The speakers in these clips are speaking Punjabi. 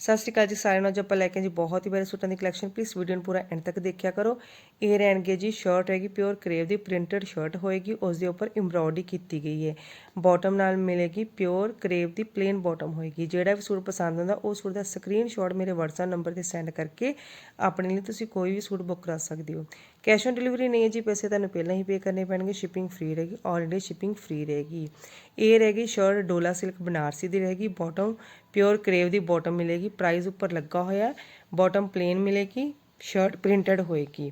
ਸਤਿ ਸ਼੍ਰੀ ਅਕਾਲ ਜੀ ਸਾਰਿਆਂ ਨੂੰ। ਅੱਜ ਆਪਾਂ ਲੈ ਕੇ ਜੀ ਬਹੁਤ ਹੀ ਬਾਰੇ ਸੂਟਾਂ ਦੀ ਕਲੈਕਸ਼ਨ ਪਲੀਜ਼ ਵੀਡੀਓ ਨੂੰ ਪੂਰਾ ਐਂਡ ਤੱਕ ਦੇਖਿਆ ਕਰੋ। ਇਹ ਰਹਿਣਗੇ ਜੀ ਸ਼ਰਟ ਹੈਗੀ ਪਿਓਰ ਕਰੇਵ ਦੀ ਪ੍ਰਿੰਟਡ ਸ਼ਰਟ ਹੋਏਗੀ। ਉਸ ਦੇ ਉੱਪਰ ਐਮਬ੍ਰੋਇਡਰੀ ਕੀਤੀ ਗਈ ਹੈ। ਬਾਟਮ ਨਾਲ ਮਿਲੇਗੀ ਪਿਓਰ ਕਰੇਵ ਦੀ ਪਲੇਨ ਬਾਟਮ ਹੋਏਗੀ। ਜਿਹੜਾ ਵੀ ਸੂਟ ਪਸੰਦ ਆਉਂਦਾ, ਉਹ ਸੂਟ ਦਾ ਸਕਰੀਨਸ਼ਾਟ ਮੇਰੇ WhatsApp ਨੰਬਰ ਤੇ ਸੈਂਡ ਕਰਕੇ ਆਪਣੇ ਲਈ ਤੁਸੀਂ ਕੋਈ ਵੀ ਸੂਟ ਬੁੱਕ ਕਰਾ ਸਕਦੇ ਹੋ। ਕੈਸ਼ ਔਨ ਡਿਲੀਵਰੀ ਨਹੀਂ ਹੈ ਜੀ, ਪੈਸੇ ਤੁਹਾਨੂੰ ਪਹਿਲਾਂ ਹੀ ਪੇ ਕਰਨੇ ਪੈਣਗੇ ਸ਼ਿਪਿੰਗ ਫ੍ਰੀ ਰਹੇਗੀ ਆਲ ਇੰਡੀਆ ਸ਼ਿਪਿੰਗ ਫ੍ਰੀ ਰਹੇਗੀ। ਇਹ ਰਹੇਗੀ ਸ਼ਰਟ ਡੋਲਾ ਸਿਲਕ ਬਨਾਰਸੀ ਦੀ ਰਹੇਗੀ ਬਾਟਮ ਪਿਓਰ ਕਰੇਵ ਦੀ ਬਾਟਮ ਮਿਲੇਗੀ ਪ੍ਰਾਈਸ ਉੱਪਰ ਲੱਗਾ ਹੋਇਆ ਬਾਟਮ ਪਲੇਨ ਮਿਲੇਗੀ ਸ਼ਰਟ ਪ੍ਰਿੰਟਡ ਹੋਏਗੀ।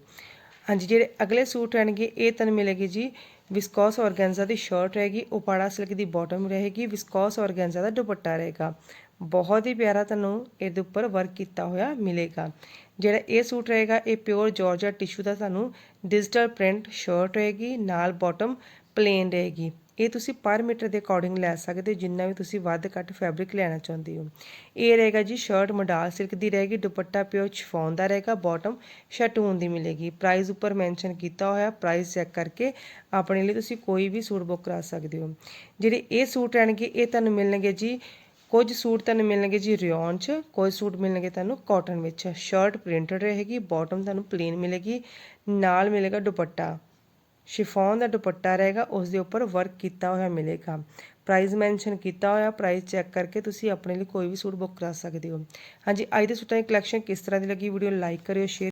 ਹਾਂਜੀ, ਜਿਹੜੇ ਅਗਲੇ ਸੂਟ ਰਹਿਣਗੇ, ਇਹ ਤੁਹਾਨੂੰ ਮਿਲੇਗੀ ਜੀ ਵਿਸਕੋਸ ਔਰਗੈਂਜ਼ਾ ਦੀ ਸ਼ਰਟ ਰਹੇਗੀ ਉਪਾੜਾ ਸਿਲਕ ਦੀ ਬਾਟਮ ਰਹੇਗੀ ਵਿਸਕੋਸ ਔਰਗੈਂਜ਼ਾ ਦਾ ਦੁਪੱਟਾ ਰਹੇਗਾ। ਬਹੁਤ ਹੀ ਪਿਆਰਾ ਤੁਹਾਨੂੰ ਇਹਦੇ ਉੱਪਰ ਵਰਕ ਕੀਤਾ ਹੋਇਆ ਮਿਲੇਗਾ। ਜਿਹੜਾ ਇਹ ਸੂਟ ਰਹੇਗਾ, ਇਹ ਪਿਓਰ ਜਾਰਜਟ ਟਿਸ਼ੂ ਦਾ ਤੁਹਾਨੂੰ ਡਿਜੀਟਲ ਪ੍ਰਿੰਟ ਸ਼ਰਟ ਰਹੇਗੀ, ਨਾਲ ਬਾਟਮ ਪਲੇਨ ਰਹੇਗੀ। ਇਹ ਤੁਸੀਂ ਪਰ ਮੀਟਰ ਦੇ ਅਕੋਰਡਿੰਗ ਲੈ ਸਕਦੇ ਹੋ ਜਿੰਨਾ ਵੀ ਤੁਸੀਂ ਵੱਧ ਘੱਟ ਫੈਬਰਿਕ ਲੈਣਾ ਚਾਹੁੰਦੇ ਹੋ। ਇਹ ਰਹੇਗਾ ਜੀ ਸ਼ਰਟ ਮੋਡਾਲ ਸਿਲਕ ਦੀ ਰਹੇਗੀ, ਦੁਪੱਟਾ ਪਿਓਰ ਸ਼ਿਫੋਨ ਦਾ ਰਹੇਗਾ ਬਾਟਮ ਸ਼ਟੂਨ ਦੀ ਮਿਲੇਗੀ। ਪ੍ਰਾਈਸ ਉੱਪਰ ਮੈਂਸ਼ਨ ਕੀਤਾ ਹੋਇਆ ਪ੍ਰਾਈਸ ਚੈੱਕ ਕਰਕੇ ਆਪਣੇ ਲਈ ਤੁਸੀਂ ਕੋਈ ਵੀ ਸੂਟ ਬੁੱਕ ਕਰਾ ਸਕਦੇ ਹੋ। ਜਿਹੜੇ ਇਹ ਸੂਟ ਰਹਿਣਗੇ, ਇਹ ਤੁਹਾਨੂੰ ਮਿਲਣਗੇ ਜੀ, ਕੁਝ ਸੂਟ ਤੁਹਾਨੂੰ ਮਿਲਣਗੇ ਜੀ ਰਿਓਨ 'ਚ, ਕੁਝ ਸੂਟ ਮਿਲਣਗੇ ਤੁਹਾਨੂੰ ਕਾਟਨ ਵਿੱਚ। ਸ਼ਰਟ ਪ੍ਰਿੰਟਡ ਰਹੇਗੀ ਬਾਟਮ ਤੁਹਾਨੂੰ ਪਲੇਨ ਮਿਲੇਗੀ, ਨਾਲ ਮਿਲੇਗਾ ਦੁਪੱਟਾ। ਸ਼ਿਫੋਨ ਦਾ ਦੁਪੱਟਾ ਰਹੇਗਾ ਉਸ ਦੇ ਉੱਪਰ ਵਰਕ ਕੀਤਾ ਹੋਇਆ ਮਿਲੇਗਾ। ਪ੍ਰਾਈਸ ਮੈਂਸ਼ਨ ਕੀਤਾ ਹੋਇਆ ਪ੍ਰਾਈਸ ਚੈੱਕ ਕਰਕੇ ਤੁਸੀਂ ਆਪਣੇ ਲਈ ਕੋਈ ਵੀ ਸੂਟ ਬੁੱਕ ਕਰਾ ਸਕਦੇ ਹੋ। ਹਾਂਜੀ, ਅੱਜ ਦੇ ਸੂਟਾਂ ਦੀ ਕਲੈਕਸ਼ਨ ਕਿਸ ਤਰ੍ਹਾਂ ਦੀ ਲੱਗੀ ਵੀਡੀਓ ਲਾਈਕ ਕਰਿਓ ਸ਼ੇਅਰ